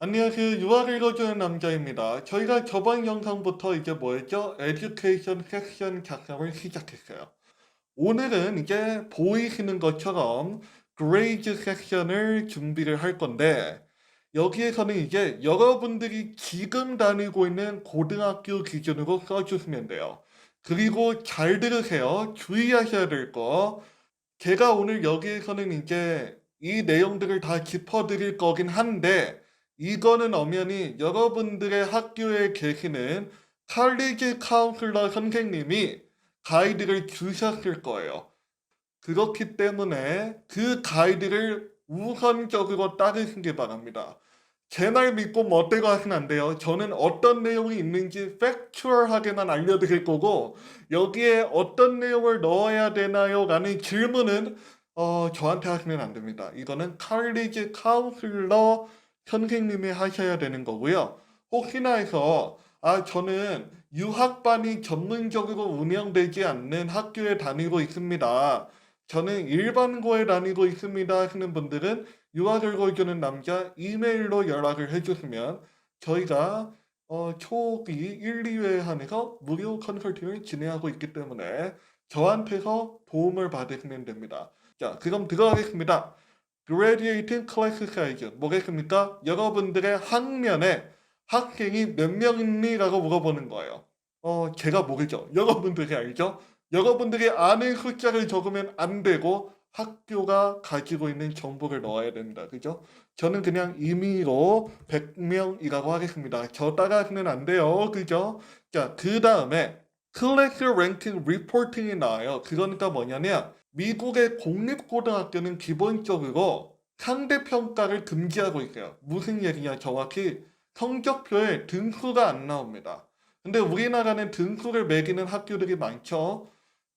안녕하세요. 유학 읽어주는 남자입니다. 저희가 저번 영상부터 이제 뭐였죠? 에듀케이션 섹션 작성을 시작했어요. 오늘은 이제 보이시는 것처럼 그레이드 섹션을 준비를 할 건데 여기에서는 이제 여러분들이 지금 다니고 있는 고등학교 기준으로 써주시면 돼요. 그리고 잘 들으세요. 주의하셔야 될 거. 제가 오늘 여기에서는 이제 이 내용들을 다 짚어드릴 거긴 한데 이거는 엄연히 여러분들의 학교에 계시는 칼리지 카운슬러 선생님이 가이드를 주셨을 거예요. 그렇기 때문에 그 가이드를 우선적으로 따르시기 바랍니다. 제 말 믿고 멋대로 하시면 안 돼요. 저는 어떤 내용이 있는지 팩추얼하게만 알려드릴 거고 여기에 어떤 내용을 넣어야 되나요? 라는 질문은 어, 저한테 하시면 안 됩니다. 이거는 칼리지 카운슬러 선생님이 하셔야 되는 거고요. 혹시나 해서 아 저는 유학반이 전문적으로 운영되지 않는 학교에 다니고 있습니다. 저는 일반고에 다니고 있습니다 하시는 분들은 유학을 걸주는 남자 이메일로 연락을 해주시면 저희가 어, 초기 1, 2회 한해서 무료 컨설팅을 진행하고 있기 때문에 저한테서 도움을 받으시면 됩니다. 자, 그럼 들어가겠습니다. Graduating Class Size 뭐겠습니까? 여러분들의 학년에 학생이 몇 명이니? 라고 물어보는 거예요. 어, 제가 모르죠. 여러분들이 알죠? 여러분들이 아는 숫자를 적으면 안 되고 학교가 가지고 있는 정보를 넣어야 된다. 그죠? 저는 그냥 임의로 100명이라고 하겠습니다. 저 따라하시면 안 돼요. 그죠? 자, 그 다음에 클래스 랭킹 리포팅이 나와요. 그러니까 뭐냐면 미국의 공립고등학교는 기본적으로 상대평가를 금지하고 있어요. 무슨 얘기냐 정확히 성적표에 등수가 안 나옵니다. 근데 우리나라는 등수를 매기는 학교들이 많죠.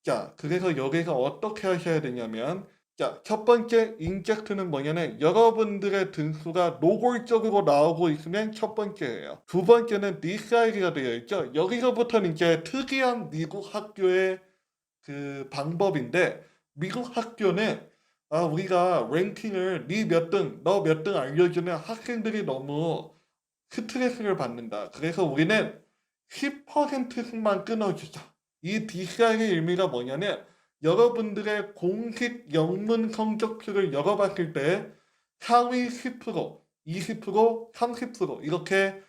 자, 그래서 여기서 어떻게 하셔야 되냐면 자, 첫 번째 인젝트는 뭐냐면 여러분들의 등수가 노골적으로 나오고 있으면 첫 번째예요. 두 번째는 디사이드가 되어 있죠. 여기서부터는 이제 특이한 미국 학교의 그 방법인데 미국 학교는 아, 우리가 랭킹을 니몇 등, 너 몇 등 알려주면 학생들이 너무 스트레스를 받는다. 그래서 우리는 10%씩만 끊어주자. 이 DCI의 의미가 뭐냐면 여러분들의 공식 영문 성적표를 열어봤을 때 상위 10%, 20%, 30% 이렇게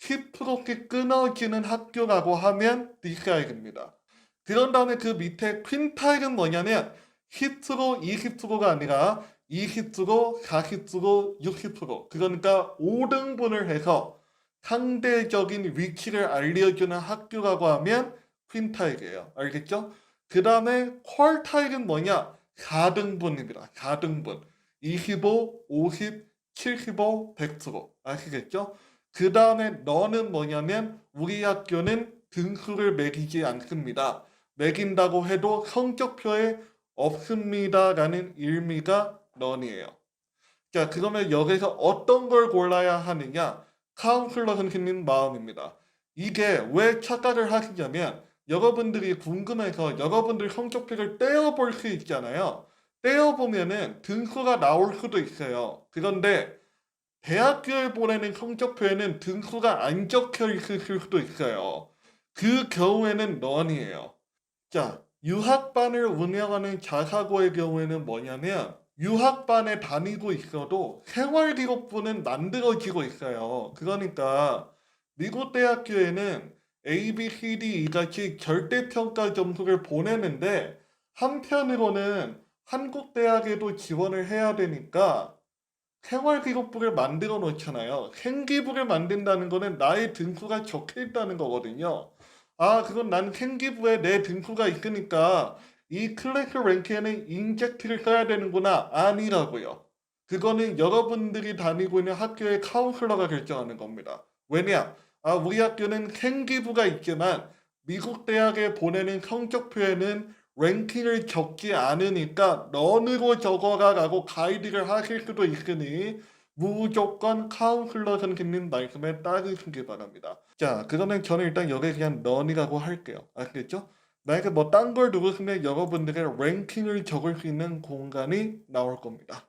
10%씩 끊어지는 학교라고 하면 DCI입니다. 그런 다음에 그 밑에 퀸타일은 뭐냐면 10%, 20%가 아니라 20%, 40%, 60% 그러니까 5등분을 해서 상대적인 위치를 알려주는 학교라고 하면 퀸타일이에요. 알겠죠? 그 다음에 퀄타일은 뭐냐? 4등분입니다. 4등분. 25, 50, 75, 100% 아시겠죠? 그 다음에 너는 뭐냐면 우리 학교는 등수를 매기지 않습니다. 매긴다고 해도 성적표에 없습니다라는 의미가 넌이에요. 자, 그러면 여기서 어떤 걸 골라야 하느냐? 카운슬러 선생님 마음입니다. 이게 왜 착각을 하시냐면 여러분들이 궁금해서 여러분들 성적표를 떼어볼 수 있잖아요. 떼어보면은 등수가 나올 수도 있어요. 그런데 대학교에 보내는 성적표에는 등수가 안 적혀 있을 수도 있어요. 그 경우에는 넌이에요. 자, 유학반을 운영하는 자사고의 경우에는 뭐냐면 유학반에 다니고 있어도 생활기록부는 만들어지고 있어요. 그러니까 미국 대학교에는 A, B, C, D 같이 절대평가 점수를 보내는데 한편으로는 한국 대학에도 지원을 해야 되니까 생활기록부를 만들어 놓잖아요. 생기부를 만든다는 거는 나의 등수가 적혀 있다는 거거든요. 아, 그건 난 생기부에 내 등수가 있으니까 이 클래스 랭크에는 인젝트를 써야 되는구나. 아니라고요. 그거는 여러분들이 다니고 있는 학교의 카운슬러가 결정하는 겁니다. 왜냐? 아, 우리 학교는 생기부가 있지만 미국 대학에 보내는 성적표에는 랭킹을 적지 않으니까 런으로 적어라라고 가이드를 하실 수도 있으니 무조건 카운슬러 선생님 말씀에 따르시기 바랍니다. 자, 그러면 저는 일단 여기 그냥 런이라고 할게요. 아시겠죠? 만약에 뭐 딴 걸 누르시면 여러분들의 랭킹을 적을 수 있는 공간이 나올 겁니다.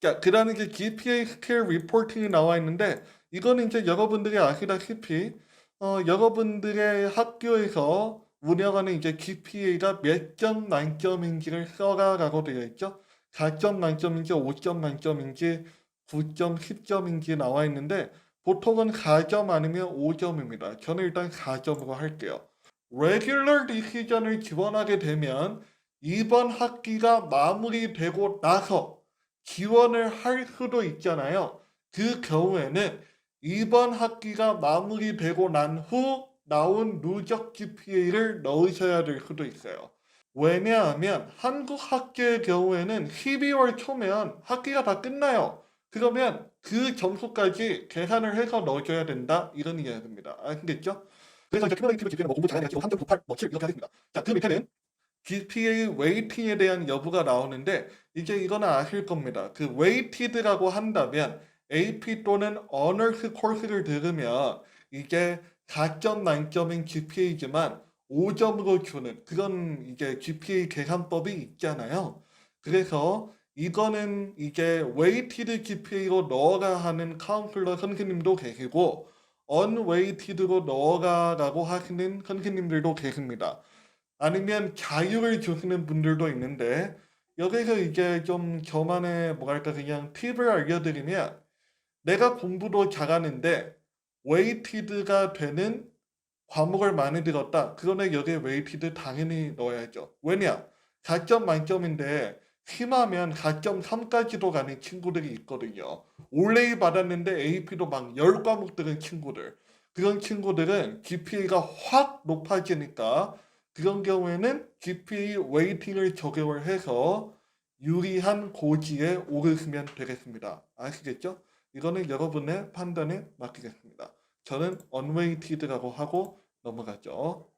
자, 그 다음에 이제 GPA 스킬 리포팅이 나와 있는데 이거는 이제 여러분들이 아시다시피 어, 여러분들의 학교에서 운영하는 이제 GPA가 몇 점 만점인지를 써라라고 되어 있죠. 4점 만점인지 5점 만점인지 9점, 10점인지 나와 있는데 보통은 4점 아니면 5점입니다. 저는 일단 4점으로 할게요. 레귤러 디시전을 지원하게 되면 이번 학기가 마무리되고 나서 지원을 할 수도 있잖아요. 그 경우에는 이번 학기가 마무리되고 난 후 나온 누적 GPA를 넣으셔야 될 수도 있어요. 왜냐하면 한국 학교의 경우에는 12월 초면 학기가 다 끝나요. 그러면 그 점수까지 계산을 해서 넣어줘야 된다 이런 이야기입니다. 아시겠죠? 그래서 이제 큐머레이티브 GPA는 뭐 공부 지금 3.98, 뭐7 이렇게 하겠습니다. 자, 그 밑에는 GPA 웨이팅에 대한 여부가 나오는데 이제 이거는 아실 겁니다. 그 웨이티드라고 한다면 AP 또는 어너스 코र्스를 들으면 이게 4점 만점인 GPA지만 5점으로 주는 그런 이제 GPA 계산법이 있잖아요. 그래서 이거는 이제 웨이티드 GPA로 넣어라 하는 카운슬러 선생님도 계시고 언웨이티드로 넣어라라고 하시는 선생님들도 계십니다. 아니면 자유를 주시는 분들도 있는데 여기서 이제 좀 저만의 뭐랄까 그냥 팁을 알려드리면 내가 공부도 잘하는데 웨이티드가 되는 과목을 많이 들었다. 그러면 여기에 웨이티드 당연히 넣어야죠. 왜냐? 4점 만점인데 심하면 4.3까지도 가는 친구들이 있거든요. 올레이 받았는데 AP도 막 10과목 들은 친구들. 그런 친구들은 GPA가 확 높아지니까 그런 경우에는 GPA 웨이팅을 적용을 해서 유리한 고지에 오르시면 되겠습니다. 아시겠죠? 이거는 여러분의 판단에 맡기겠습니다. 저는 언웨이티드라고 하고 넘어가죠.